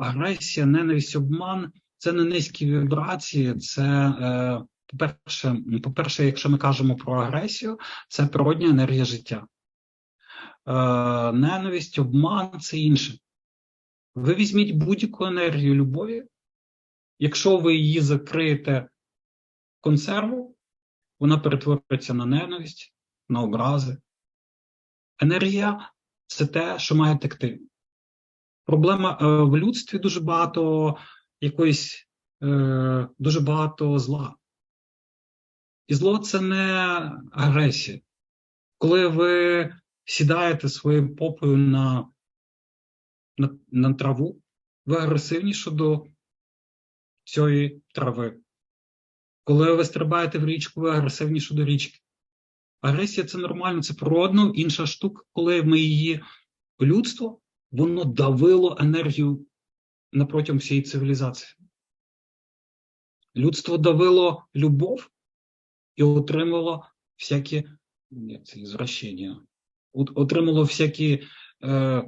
агресія, ненависть, обман це не низькі вібрації, це, е, по-перше, по-перше, якщо ми кажемо про агресію, це природня енергія життя. Е, ненависть, обман це інше. Ви візьміть будь-яку енергію любові, якщо ви її закриєте в консерву, вона перетвориться на ненависть, на образи. Енергія це те, що має текти. Проблема е, в людстві дуже багато якоїсь, е, дуже багато зла. І зло це не агресія. Коли ви сідаєте своєю попою на, на, на траву, ви агресивніше до цієї трави. Коли ви стрибаєте в річку, ви агресивніше до річки. Агресія це нормально, це природно. Інша штука, коли ми її людство, воно давило енергію на протягом всієї цивілізації. Людство давило любов і отримало всякі як це, отримало всякі е,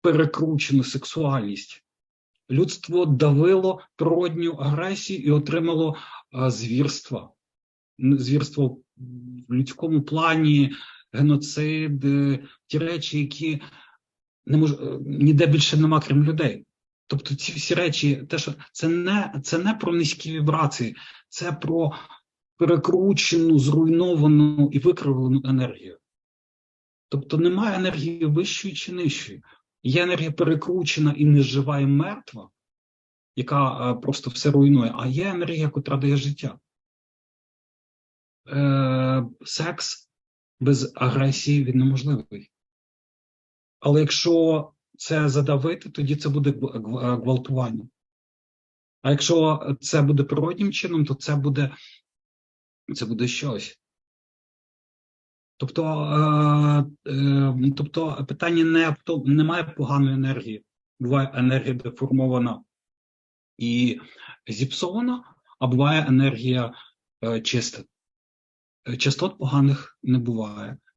перекручену сексуальність. Людство давило природню агресію і отримало е, звірства. Звірство в людському плані, геноцид, ті речі, які не мож... е, ніде більше нема, крім людей. Тобто ці всі речі, те, що це не, це не про низькі вібрації, це про перекручену, зруйновану і викривлену енергію. Тобто немає енергії вищої чи нижчої. Є енергія перекручена і нежива, і мертва, яка е, просто все руйнує, а є енергія, котра дає життя. Е, секс без агресії він неможливий. Але якщо це задавити, тоді це буде гв- гвалтування. А якщо це буде природнім чином, то це буде, це буде щось. Тобто, е, е, тобто питання не немає поганої енергії. Буває енергія деформована і зіпсована, а буває енергія е, чиста. Е, Частот поганих не буває.